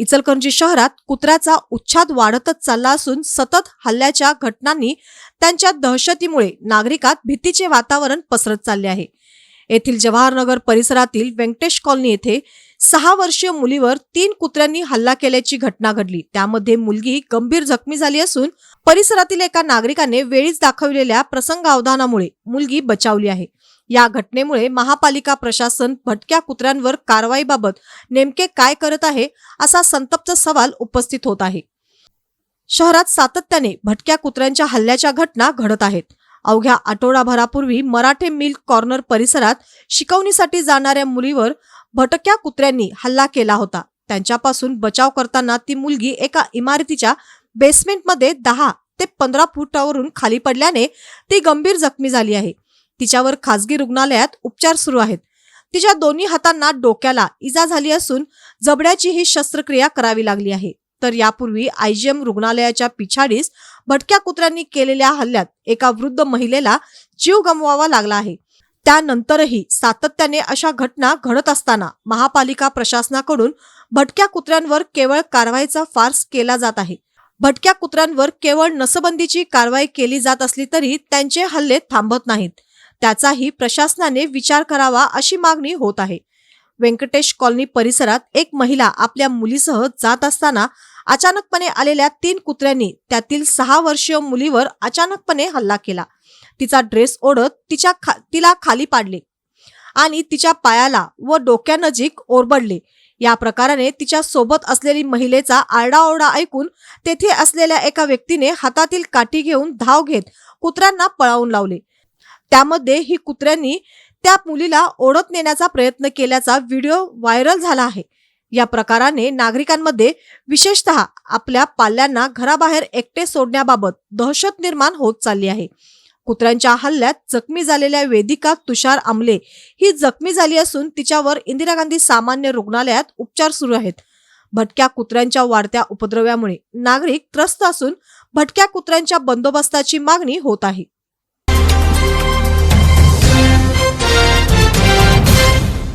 इचलकरंजी शहरात कुत्र्याचा उच्छाद वाढतच चालला असून सतत हल्ल्याच्या घटनांनी त्यांच्या दहशतीमुळे नागरिकात भीतीचे वातावरण पसरत चालले आहे. येथील जवाहरनगर परिसरातील व्यंकटेश कॉलनी येथे सहा वर्षीय मुलीवर तीन कुत्र्यांनी हल्ला केल्याची घटना घडली. त्यामध्ये मुलगी गंभीर जखमी झाली असून परिसरातील एका नागरिकाने वेळीच दाखवलेल्या प्रसंगावधानामुळे मुलगी बचावली आहे. या घटनेमुळे महापालिका प्रशासन भटक्या कुत्र्यांवर कारवाईबाबत नेमके काय करत आहे असा संतप्त सवाल उपस्थित होत आहे. शहरात सातत्याने भटक्या कुत्र्यांच्या हल्ल्याच्या घटना घडत आहेत. अवघ्या आठवडाभरापूर्वी मराठे मिल्क कॉर्नर परिसरात शिकवणीसाठी जाणाऱ्या मुलीवर भटक्या कुत्र्यांनी हल्ला केला होता. त्यांच्यापासून बचाव करताना ती मुलगी एका इमारतीच्या बेसमेंटमध्ये दहा ते पंधरा फुटावरून खाली पडल्याने ती गंभीर जखमी झाली आहे. तिच्यावर खासगी रुग्णालयात उपचार सुरू आहेत. तिच्या दोन्ही हातांना डोक्याला इजा झाली असून जबड्याची ही शस्त्रक्रिया करावी लागली आहे. तर यापूर्वी आयजीएम रुग्णालयाच्या पिछाडीस भटक्या कुत्र्यांनी केलेल्या हल्ल्यात एका वृद्ध महिलेला जीव गमवावा लागला आहे. त्यानंतरही सातत्याने अशा घटना घडत असताना महापालिका प्रशासनाकडून भटक्या कुत्र्यांवर केवळ कारवाईचा फार्स केला जात आहे. भटक्या कुत्र्यांवर केवळ नसबंदीची कारवाई केली जात असली तरी त्यांचे हल्ले थांबत नाहीत. त्याचाही प्रशासनाने विचार करावा अशी मागणी होत आहे. व्यंकटेश कॉलनी परिसरात एक महिला आपल्या मुलीसह जात असताना अचानकपणे आलेल्या तीन कुत्र्यांनी त्यातील सहा वर्षीय मुलीवर अचानकपणे हल्ला केला. तिचा ड्रेस ओढत तिच्या खा तिला खाली पाडले आणि तिच्या पायाला व डोक्यानजीक ओरबडले. या प्रकाराने तिच्या सोबत असलेली महिलेचा आरडाओरडा ऐकून तेथे असलेल्या एका व्यक्तीने हातातील काठी घेऊन धाव घेत कुत्र्यांना पळावून लावले. त्यामध्ये ही कुत्र्यांनी त्या मुलीला ओढत नेण्याचा प्रयत्न केल्याचा व्हिडिओ व्हायरल झाला आहे. या प्रकाराने नागरिकांमध्ये विशेषतः आपल्या पाल्यांना घराबाहेर एकटे सोडण्याबाबत दहशत निर्माण होत चालली आहे. कुत्र्यांच्या हल्ल्यात जखमी झालेल्या वेदिका तुषार आमले ही जखमी झाली असून तिच्यावर इंदिरा गांधी सामान्य रुग्णालयात उपचार सुरू आहेत. भटक्या कुत्र्यांच्या वाढत्या उपद्रव्यामुळे नागरिक त्रस्त असून भटक्या कुत्र्यांच्या बंदोबस्ताची मागणी होत आहे.